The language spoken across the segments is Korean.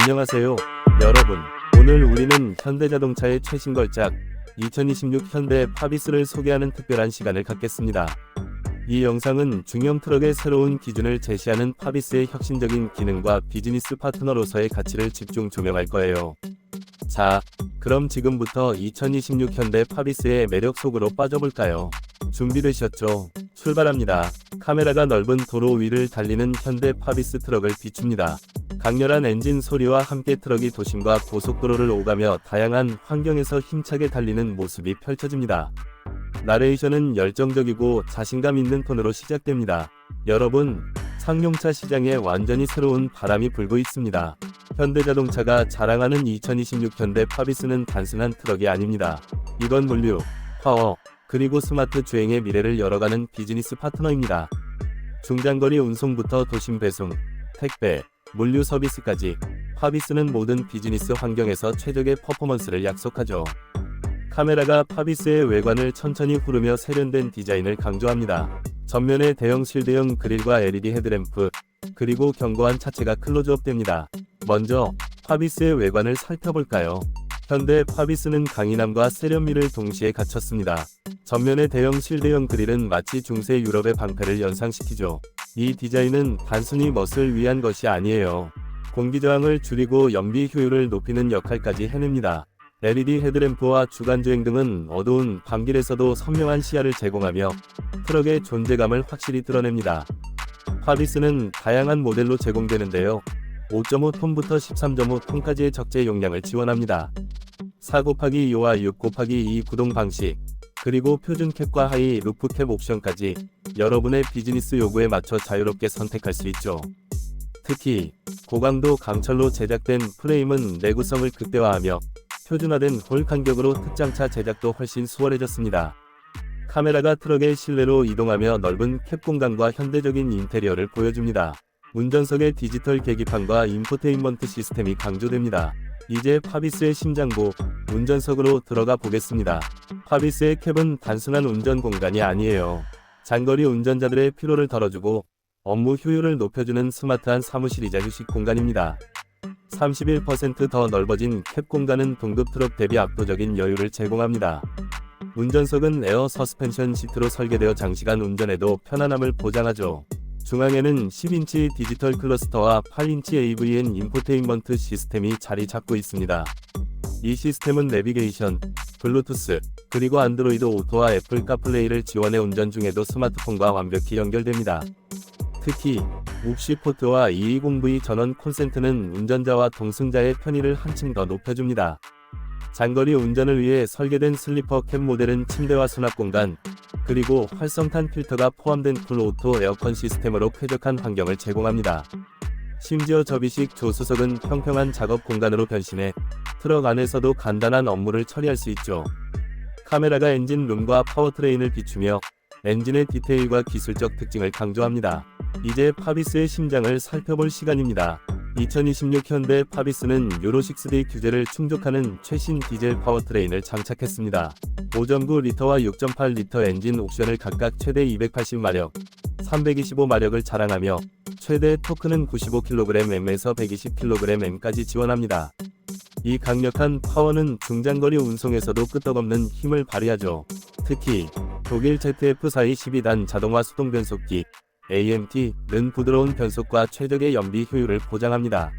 안녕하세요, 여러분. 오늘 우리는 현대자동차의 최신 걸작 2026 현대 파비스를 소개하는 특별한 시간을 갖겠습니다. 이 영상은 중형 트럭의 새로운 기준을 제시하는 파비스의 혁신적인 기능과 비즈니스 파트너로서의 가치를 집중 조명할 거예요. 자, 그럼 지금부터 2026 현대 파비스의 매력 속으로 빠져볼까요? 준비되셨죠? 출발합니다. 카메라가 넓은 도로 위를 달리는 현대 파비스 트럭을 비춥니다. 강렬한 엔진 소리와 함께 트럭이 도심과 고속도로를 오가며 다양한 환경에서 힘차게 달리는 모습이 펼쳐집니다. 나레이션은 열정적이고 자신감 있는 톤으로 시작됩니다. 여러분, 상용차 시장에 완전히 새로운 바람이 불고 있습니다. 현대자동차가 자랑하는 2026 현대 파비스는 단순한 트럭이 아닙니다. 이건 물류, 파워, 그리고 스마트 주행의 미래를 열어가는 비즈니스 파트너입니다. 중장거리 운송부터 도심 배송, 택배, 물류 서비스까지 파비스는 모든 비즈니스 환경에서 최적의 퍼포먼스를 약속하죠. 카메라가 파비스의 외관을 천천히 흐르며 세련된 디자인을 강조합니다. 전면에 대형 실드형 그릴과 LED 헤드램프, 그리고 견고한 차체가 클로즈업 됩니다. 먼저 파비스의 외관을 살펴볼까요? 현대 파비스는 강인함과 세련미를 동시에 갖췄습니다. 전면의 대형 실드형 그릴은 마치 중세 유럽의 방패를 연상시키죠. 이 디자인은 단순히 멋을 위한 것이 아니에요. 공기 저항을 줄이고 연비 효율을 높이는 역할까지 해냅니다. LED 헤드램프와 주간주행 등은 어두운 밤길에서도 선명한 시야를 제공하며 트럭의 존재감을 확실히 드러냅니다. 파비스는 다양한 모델로 제공되는데요. 5.5톤부터 13.5톤까지의 적재 용량을 지원합니다. 4 곱하기 2와 6 곱하기 2 구동 방식, 그리고 표준 캡과 하이 루프 캡 옵션까지 여러분의 비즈니스 요구에 맞춰 자유롭게 선택할 수 있죠. 특히 고강도 강철로 제작된 프레임은 내구성을 극대화하며 표준화된 홀 간격으로 특장차 제작도 훨씬 수월해졌습니다. 카메라가 트럭의 실내로 이동하며 넓은 캡 공간과 현대적인 인테리어를 보여줍니다. 운전석의 디지털 계기판과 인포테인먼트 시스템이 강조됩니다. 이제 파비스의 심장부, 운전석으로 들어가 보겠습니다. 파비스의 캡은 단순한 운전 공간이 아니에요. 장거리 운전자들의 피로를 덜어주고 업무 효율을 높여주는 스마트한 사무실이자 휴식 공간입니다. 31%더 넓어진 캡 공간은 동급 트럭 대비 압도적인 여유를 제공합니다. 운전석은 에어 서스펜션 시트로 설계되어 장시간 운전에도 편안함을 보장하죠. 중앙에는 10인치 디지털 클러스터와 8인치 AVN 인포테인먼트 시스템이 자리 잡고 있습니다. 이 시스템은 내비게이션, 블루투스, 그리고 안드로이드 오토와 애플 카플레이를 지원해 운전 중에도 스마트폰과 완벽히 연결됩니다. 특히 옵시 포트와 220V 전원 콘센트는 운전자와 동승자의 편의를 한층 더 높여줍니다. 장거리 운전을 위해 설계된 슬리퍼 캡 모델은 침대와 수납 공간, 그리고 활성탄 필터가 포함된 쿨오토 에어컨 시스템으로 쾌적한 환경을 제공합니다. 심지어 접이식 조수석은 평평한 작업 공간으로 변신해 트럭 안에서도 간단한 업무를 처리할 수 있죠. 카메라가 엔진 룸과 파워트레인을 비추며 엔진의 디테일과 기술적 특징을 강조합니다. 이제 파비스의 심장을 살펴볼 시간입니다. 2026 현대 파비스는 유로 6D 규제를 충족하는 최신 디젤 파워트레인을 장착했습니다. 5.9L와 6.8L 엔진 옵션을 각각 최대 280마력, 325마력을 자랑하며 최대 토크는 95kgm에서 120kgm까지 지원합니다. 이 강력한 파워는 중장거리 운송에서도 끄떡없는 힘을 발휘하죠. 특히 독일 ZF4 12단 자동화 수동 변속기 AMT는 부드러운 변속과 최적의 연비 효율을 보장합니다.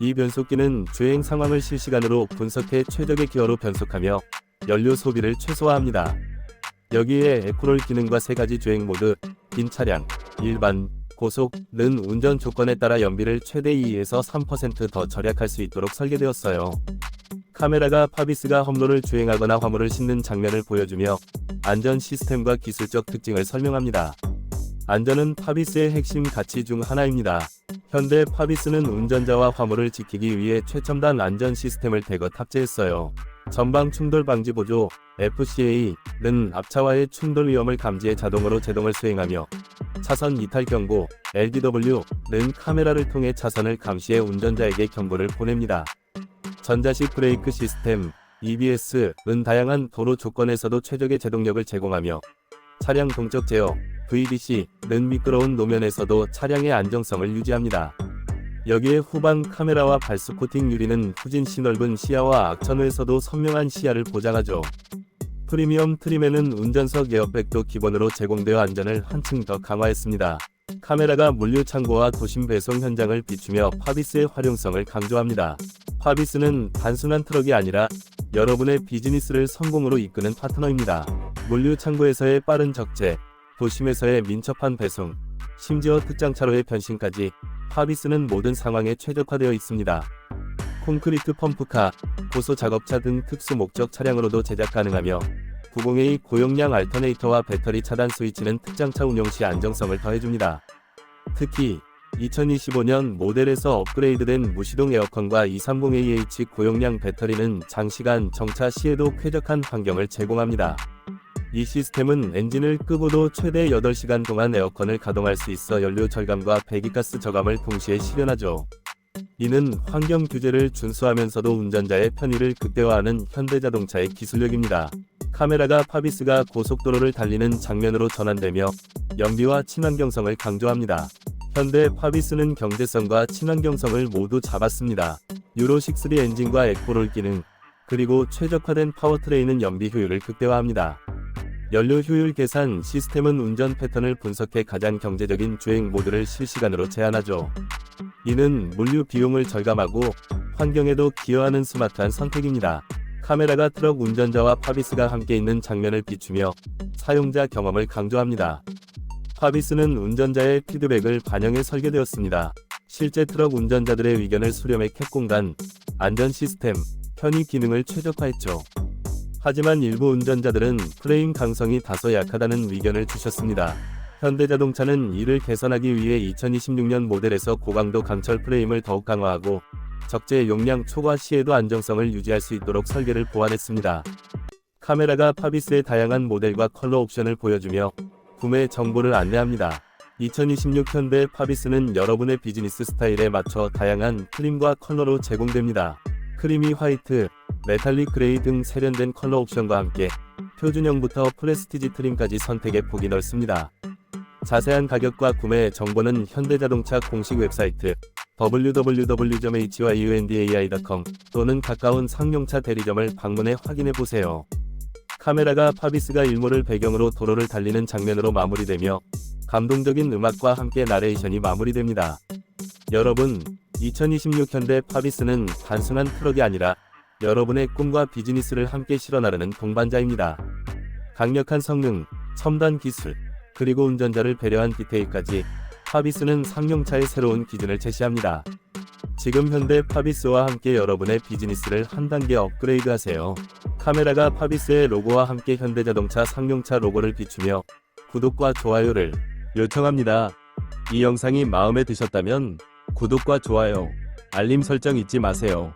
이 변속기는 주행 상황을 실시간으로 분석해 최적의 기어로 변속하며 연료 소비를 최소화합니다. 여기에 에코롤 기능과 세 가지 주행 모드, 긴 차량, 일반, 고속는 운전 조건에 따라 연비를 최대 2에서 3%더 절약할 수 있도록 설계되었어요. 카메라가 파비스가 험로를 주행하거나 화물을 싣는 장면을 보여주며 안전 시스템과 기술적 특징을 설명합니다. 안전은 파비스의 핵심 가치 중 하나입니다. 현대 파비스는 운전자와 화물을 지키기 위해 최첨단 안전 시스템을 대거 탑재했어요. 전방 충돌 방지 보조 FCA는 앞차와의 충돌 위험을 감지해 자동으로 제동을 수행하며 차선 이탈 경고 LDW는 카메라를 통해 차선을 감시해 운전자에게 경고를 보냅니다. 전자식 브레이크 시스템 EBS는 다양한 도로 조건에서도 최적의 제동력을 제공하며 차량 동적 제어 VDC는 미끄러운 노면에서도 차량의 안정성을 유지합니다. 여기에 후방 카메라와 발수 코팅 유리는 후진시 넓은 시야와 악천후에서도 선명한 시야를 보장하죠. 프리미엄 트림에는 운전석 에어백도 기본으로 제공되어 안전을 한층 더 강화했습니다. 카메라가 물류 창고와 도심 배송 현장을 비추며 파비스의 활용성을 강조합니다. 파비스는 단순한 트럭이 아니라 여러분의 비즈니스를 성공으로 이끄는 파트너입니다. 물류 창고에서의 빠른 적재, 도심에서의 민첩한 배송, 심지어 특장차로의 변신까지 파비스는 모든 상황에 최적화되어 있습니다. 콘크리트 펌프카, 고소 작업차 등 특수 목적 차량으로도 제작 가능하며 90A 고용량 알터네이터와 배터리 차단 스위치는 특장차 운용 시 안정성을 더해줍니다. 특히 2025년 모델에서 업그레이드된 무시동 에어컨과 230AH 고용량 배터리는 장시간 정차 시에도 쾌적한 환경을 제공합니다. 이 시스템은 엔진을 끄고도 최대 8시간 동안 에어컨을 가동할 수 있어 연료 절감과 배기가스 저감을 동시에 실현하죠. 이는 환경 규제를 준수하면서도 운전자의 편의를 극대화하는 현대자동차의 기술력입니다. 카메라가 파비스가 고속도로를 달리는 장면으로 전환되며 연비와 친환경성을 강조합니다. 현대 파비스는 경제성과 친환경성을 모두 잡았습니다. 유로6 엔진과 에코롤 기능, 그리고 최적화된 파워트레인은 연비 효율을 극대화합니다. 연료 효율 계산 시스템은 운전 패턴을 분석해 가장 경제적인 주행 모드를 실시간으로 제한하죠. 이는 물류 비용을 절감하고 환경에도 기여하는 스마트한 선택입니다. 카메라가 트럭 운전자와 파비스가 함께 있는 장면을 비추며 사용자 경험을 강조합니다. 파비스는 운전자의 피드백을 반영해 설계되었습니다. 실제 트럭 운전자들의 의견을 수렴해 캡 공간, 안전 시스템, 편의 기능을 최적화했죠. 하지만 일부 운전자들은 프레임 강성이 다소 약하다는 의견을 주셨습니다. 현대자동차는 이를 개선하기 위해 2026년 모델에서 고강도 강철 프레임을 더욱 강화하고 적재 용량 초과 시에도 안정성을 유지할 수 있도록 설계를 보완했습니다. 카메라가 파비스의 다양한 모델과 컬러 옵션을 보여주며 구매 정보를 안내합니다. 2026 현대 파비스는 여러분의 비즈니스 스타일에 맞춰 다양한 트림과 컬러로 제공됩니다. 크리미 화이트, 메탈릭 그레이 등 세련된 컬러 옵션과 함께 표준형부터 프레스티지 트림까지 선택의 폭이 넓습니다. 자세한 가격과 구매 정보는 현대자동차 공식 웹사이트 www.hyundai.com 또는 가까운 상용차 대리점을 방문해 확인해 보세요. 카메라가 파비스가 일몰을 배경으로 도로를 달리는 장면으로 마무리되며 감동적인 음악과 함께 나레이션이 마무리됩니다. 여러분, 2026 현대 파비스는 단순한 트럭이 아니라 여러분의 꿈과 비즈니스를 함께 실현하려는 동반자입니다. 강력한 성능, 첨단 기술, 그리고 운전자를 배려한 디테일까지 파비스는 상용차의 새로운 기준을 제시합니다. 지금 현대 파비스와 함께 여러분의 비즈니스를 한 단계 업그레이드 하세요. 카메라가 파비스의 로고와 함께 현대자동차 상용차 로고를 비추며 구독과 좋아요를 요청합니다. 이 영상이 마음에 드셨다면 구독과 좋아요, 알림 설정 잊지 마세요.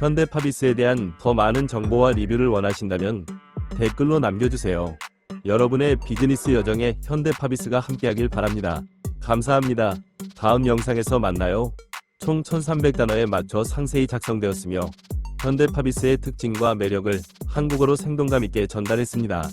현대 파비스에 대한 더 많은 정보와 리뷰를 원하신다면 댓글로 남겨주세요. 여러분의 비즈니스 여정에 현대 파비스가 함께하길 바랍니다. 감사합니다. 다음 영상에서 만나요. 총 1300단어에 맞춰 상세히 작성되었으며 현대 파비스의 특징과 매력을 한국어로 생동감 있게 전달했습니다.